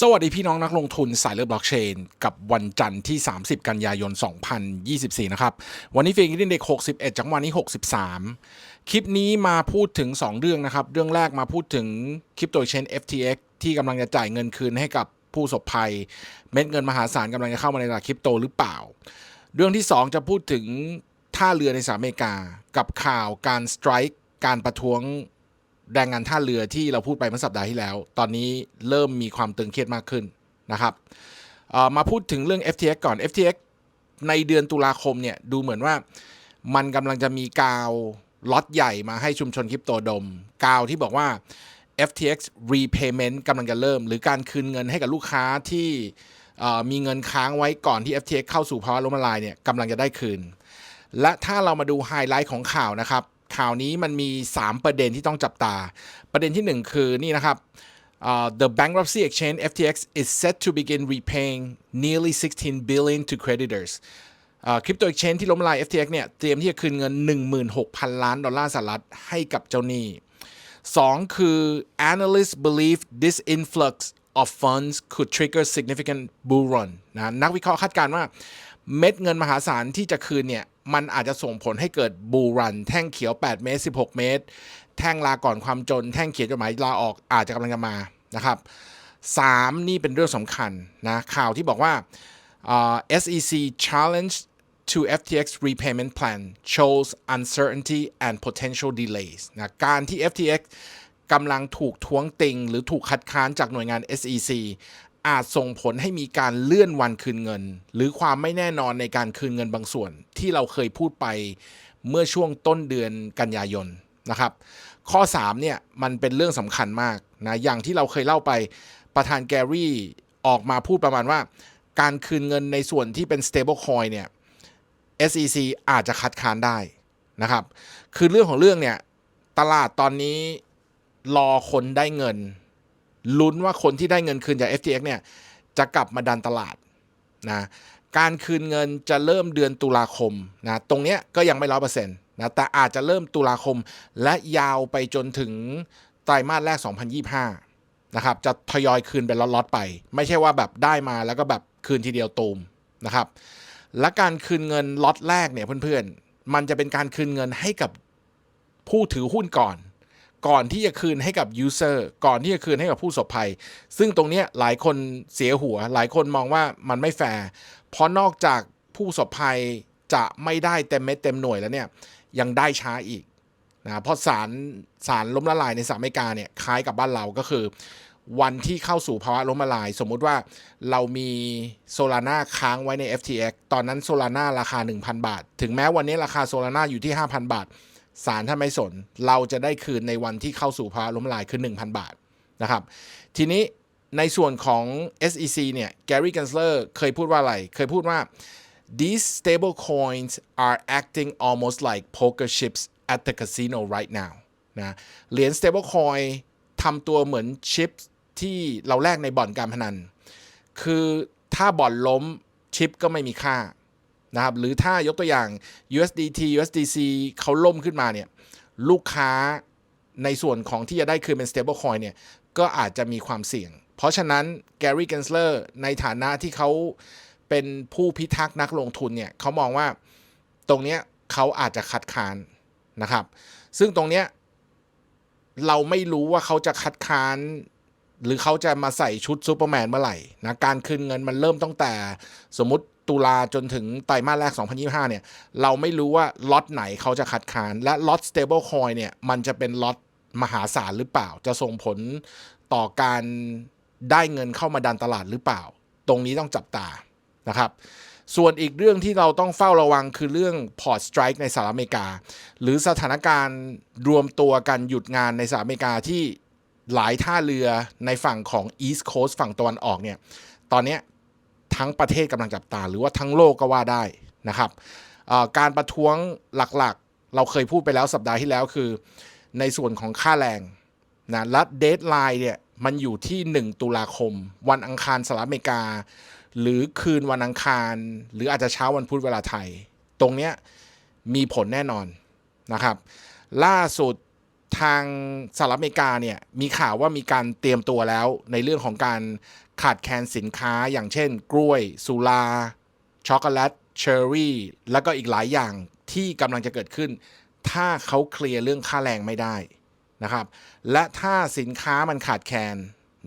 สวัสดีพี่น้องนักลงทุนสายเลือดบล็อกเชน กับวันจันทร์ที่ 30 กันยายน 2024 นะครับ วันนี้เฟงกินเด็ก61 จังหวะนี้ 63 คลิปนี้มาพูดถึง 2 เรื่องนะครับ เรื่องแรกมาพูดถึงคริปโตเชน FTX ที่กำลังจะจ่ายเงินคืนให้กับผู้สบภัย เม็ดเงินมหาศาลกำลังจะเข้ามาในตลาดคริปโตหรือเปล่า เรื่องที่ 2 จะพูดถึงท่าเรือในสหรัฐอเมริกา กับข่าวการสไตร์การประท้วง แรงงานท่าเรือที่เราพูดไปเมื่อสัปดาห์ที่แล้ว ตอนนี้เริ่มมีความตึงเครียดมากขึ้นนะครับมาพูดถึงเรื่อง FTX ก่อน FTX ในเดือนตุลาคมเนี่ยดูเหมือนว่ามันกำลังจะมีกาวล็อตใหญ่มาให้ชุมชนคริปโตดม กาวที่บอกว่า FTX repayment กำลังจะเริ่ม หรือการคืนเงินให้กับลูกค้าที่มีเงินค้างไว้ก่อนที่ FTX เข้าสู่ภาวะล้มละลายเนี่ยกำลังจะได้คืน และถ้าเรามาดูไฮไลท์ของข่าวนะครับ ข่าวนี้มันมี 3 ประเด็นที่ต้องจับตา ประเด็นที่ 1 คือนี่นะครับ uh, the bankruptcy exchange FTX is set to begin repaying nearly 16 billion to creditors คริปโต exchange ที่ล้มละลาย FTX เนี่ยเตรียมที่จะคืนเงิน 16,000 ล้านดอลลาร์สหรัฐให้กับเจ้าหนี้ 2 คือ analysts believe this influx of funds could trigger significant bull run นะนักวิเคราะห์คาดการณ์ว่า เม็ดเงินมหาศาลที่จะคืนเนี่ยมันอาจจะส่งผลให้เกิดบูรัน แท่งเขียว 8 เมตร 16 เมตร แท่งลาก่อนความจน แท่งเขียนจดหมายลาออกอาจจะกำลังจะมานะครับ3นี่เป็นเรื่องสำคัญนะข่าวที่บอกว่าอ่า SEC challenge to FTX repayment plan shows uncertainty and potential delays นะการที่ FTX กำลังถูกท้วงติง หรือถูกคัดค้านจากหน่วยงาน SEC อาจส่งผลให้มีการเลื่อนวันคืนเงิน หรือความไม่แน่นอนในการคืนเงินบางส่วน ที่เราเคยพูดไปเมื่อช่วงต้นเดือนกันยายนนะครับ ข้อ3เนี่ยมันเป็นเรื่องสำคัญมากนะอย่างที่เราเคยเล่าไปประธานแกรี่ออกมาพูดประมาณว่า การคืนเงินในส่วนที่เป็น stable coin เนี่ย SEC อาจจะคัดค้านได้นะครับ คือเรื่องของเรื่องเนี่ย ตลาดตอนนี้รอคนได้เงิน ลุ้นว่าคนที่ได้เงินคืนจาก FTX เนี่ยจะกลับมาดันตลาดนะการคืนเงินจะเริ่มเดือนตุลาคมนะตรงเนี้ยก็ยังไม่ร้อยเปอร์เซ็นต์นะแต่อาจจะเริ่มตุลาคมและยาวไปจนถึงไตรมาสแรก 2025นะครับจะทยอยคืนเป็นล็อตๆไป ไม่ใช่ว่าแบบได้มาแล้วก็แบบคืนทีเดียวตูมนะครับและการคืนเงินล็อตแรกเนี่ยเพื่อนๆ มันจะเป็นการคืนเงินให้กับผู้ถือหุ้นก่อน ก่อนที่จะคืนให้กับยูเซอร์ก่อนที่จะคืนให้กับผู้สบภัย ซึ่งตรงนี้หลายคนเสียหัว หลายคนมองว่ามันไม่แฟร์เพราะนอกจากผู้สบภัยจะไม่ได้เต็มเม็ดเต็มหน่วยแล้วเนี่ยยังได้ช้าอีกนะเพราะสารสารล้มละลายในสหรัฐอเมริกาเนี่ยคล้ายกับบ้านเราก็คือ วันที่เข้าสู่ภาวะล้มละลาย สมมุติว่าเรามีโซลาร่าค้างไว้ใน FTX ตอนนั้นโซลาร่าราคา 1,000 บาท ถึงแม้วันนี้ราคาโซลาร่าอยู่ที่ 5,000 บาท ศาลถ้าไม่สน เราจะได้คืนในวันที่เข้าสู่ภาวะล้มละลายคือ 1,000 บาทนะครับ ทีนี้ในส่วนของ SEC เนี่ย Gary Gensler เคยพูดว่าอะไร เคยพูดว่า these stable coins are acting almost like poker chips at the casino right now นะเหรียญ stable coin ทำตัวเหมือนชิปที่เราแลกในบ่อนการพนัน คือถ้าบ่อนล้มชิปก็ไม่มีค่า นะครับหรือถ้ายกตัวอย่าง USDT USDC เขาล่มขึ้นมาเนี่ยลูกค้าในส่วนของที่จะได้คืนเป็น stable coin เนี่ยก็อาจจะมีความเสี่ยง เพราะฉะนั้น Gary Gensler ในฐานะที่เขาเป็นผู้พิทักษ์นักลงทุนเนี่ยเขามองว่าตรงเนี้ยเขาอาจจะคัดค้านนะครับ ซึ่งตรงเนี้ยเราไม่รู้ว่าเขาจะคัดค้าน หรือเขาจะมาใส่ชุดซูเปอร์แมนเมื่อไหร่นะการคืนเงินมันเริ่มตั้งแต่สมมติตุลาจนถึงไตรมาสแรก 2025 เนี่ย เราไม่รู้ว่าล็อตไหนเขาจะคัดค้าน และล็อต stable coin เนี่ย มันจะเป็นล็อตมหาศาลหรือเปล่า จะส่งผลต่อการได้เงินเข้ามาดันตลาดหรือเปล่า ตรงนี้ต้องจับตานะครับ ส่วนอีกเรื่องที่เราต้องเฝ้าระวังคือเรื่องพอร์ตสไตร์ในสหรัฐอเมริกา หรือสถานการณ์รวมตัวกันหยุดงานในสหรัฐอเมริกาที่ หลายท่าเรือในฝั่งของ East Coast ฝั่งตะวันออกเนี่ย ตอนนี้ทั้งประเทศกำลังจับตา หรือว่าทั้งโลกก็ว่าได้นะครับ การประท้วงหลักๆ เราเคยพูดไปแล้วสัปดาห์ที่แล้วคือ ในส่วนของค่าแรงนะและเดทไลน์เนี่ยมันอยู่ที่ 1 ตุลาคม วันอังคารสหรัฐอเมริกา หรือคืนวันอังคาร หรืออาจจะเช้าวันพุธเวลาไทย ตรงเนี้ยมีผลแน่นอนนะครับ ล่าสุด ทางสหรัฐอเมริกาเนี่ยมีข่าวว่ามีการเตรียมตัวแล้ว ในเรื่องของการขาดแคลนสินค้าอย่างเช่น กล้วย สุราช็อกโกแลตเชอร์รี่แล้วก็อีกหลายอย่างที่กำลังจะเกิดขึ้น ถ้าเขาเคลียร์เรื่องค่าแรงไม่ได้นะครับ และถ้าสินค้ามันขาดแคลน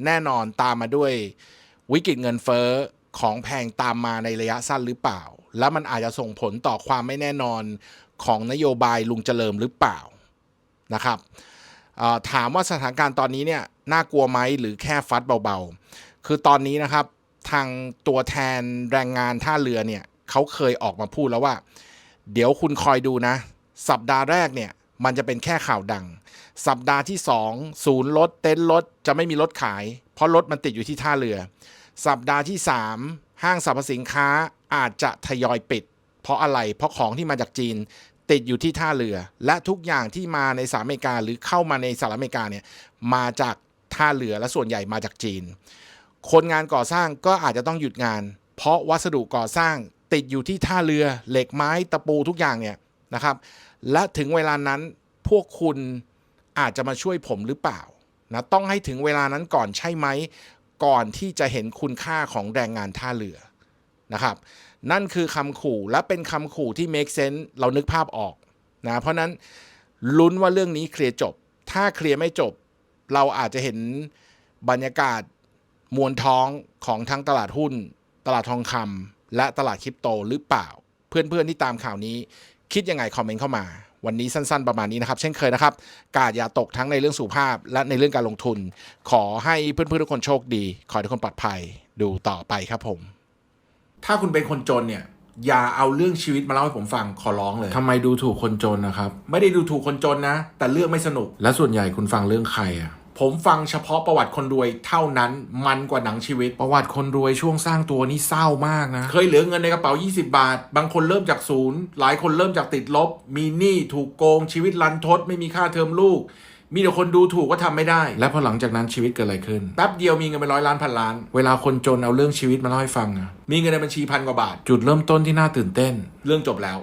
แน่นอนตามมาด้วยวิกฤตเงินเฟ้อของแพงตามมาในระยะสั้นหรือเปล่า แล้วมันอาจจะส่งผลต่อความไม่แน่นอนของนโยบายลุงเจริญหรือเปล่า นะครับถามว่าสถานการณ์ตอนนี้เนี่ยน่ากลัวไหมหรือแค่ฟัดเบาๆ คือตอนนี้นะครับทางตัวแทนแรงงานท่าเรือเนี่ยเขาเคยออกมาพูดแล้วว่า เดี๋ยวคุณคอยดูนะ สัปดาห์แรกเนี่ยมันจะเป็นแค่ข่าวดัง สัปดาห์ที่ 2 ศูนย์รถเต็นท์รถจะไม่มีรถขาย เพราะรถมันติดอยู่ที่ท่าเรือ สัปดาห์ที่ 3 ห้างสรรพสินค้าอาจจะทยอยปิด เพราะอะไรเพราะของที่มาจากจีน ติดอยู่ที่ท่าเรือ และทุกอย่างที่มาในสหรัฐอเมริกาหรือเข้ามาในสหรัฐอเมริกาเนี่ยมาจากท่าเรือและส่วนใหญ่มาจากจีน คนงานก่อสร้างก็อาจจะต้องหยุดงาน เพราะวัสดุก่อสร้างติดอยู่ที่ท่าเรือเหล็กไม้ตะปูทุกอย่างเนี่ยนะครับ และถึงเวลานั้นพวกคุณอาจจะมาช่วยผมหรือเปล่านะต้องให้ถึงเวลานั้นก่อนใช่ไหมก่อนที่จะเห็นคุณค่าของแรงงานท่าเรือ นะครับ นั่นคือคำขู่และเป็นคำขู่ที่ make sense เรานึกภาพออกนะเพราะนั้นลุ้นว่าเรื่องนี้เคลียร์จบ ถ้าเคลียร์ไม่จบ เราอาจจะเห็นบรรยากาศมวลท้องของทั้งตลาดหุ้น ตลาดทองคำและตลาดคริปโตหรือเปล่า เพื่อนๆที่ตามข่าวนี้ คิดยังไงคอมเมนต์เข้ามา วันนี้สั้นๆประมาณนี้นะครับ เช่นเคยนะครับ กาดอย่าตกทั้งในเรื่องสุขภาพ และในเรื่องการลงทุน ขอให้เพื่อนๆทุกคนโชคดี ขอให้ทุกคนปลอดภัย ดูต่อไปครับผม ถ้าคุณเป็นคนจนเนี่ย อย่าเอาเรื่องชีวิตมาเล่าให้ผมฟังขอร้องเลยทำไมดูถูกคนจนนะครับ ไม่ได้ดูถูกคนจนนะ แต่เรื่องไม่สนุก และส่วนใหญ่คุณฟังเรื่องใครอะผมฟังเฉพาะประวัติคนรวยเท่านั้นมันกว่าหนังชีวิต ประวัติคนรวยช่วงสร้างตัวนี่เศร้ามากนะ เคยเหลือเงินในกระเป๋า 20 บาท บางคนเริ่มจากศูนย์หลายคนเริ่มจากติดลบ มีหนี้ถูกโกงชีวิตรันทดไม่มีค่าเทอมลูก มีแต่คนดูถูกว่าทำไม่ได้ และพอหลังจากนั้นชีวิตเกิดอะไรขึ้นแป๊บเดียวมีเงินเป็นร้อยล้านพันล้าน เวลาคนจนเอาเรื่องชีวิตมาเล่าให้ฟังอะมีเงินในบัญชีพันกว่าบาท จุดเริ่มต้นที่น่าตื่นเต้น เรื่องจบแล้ว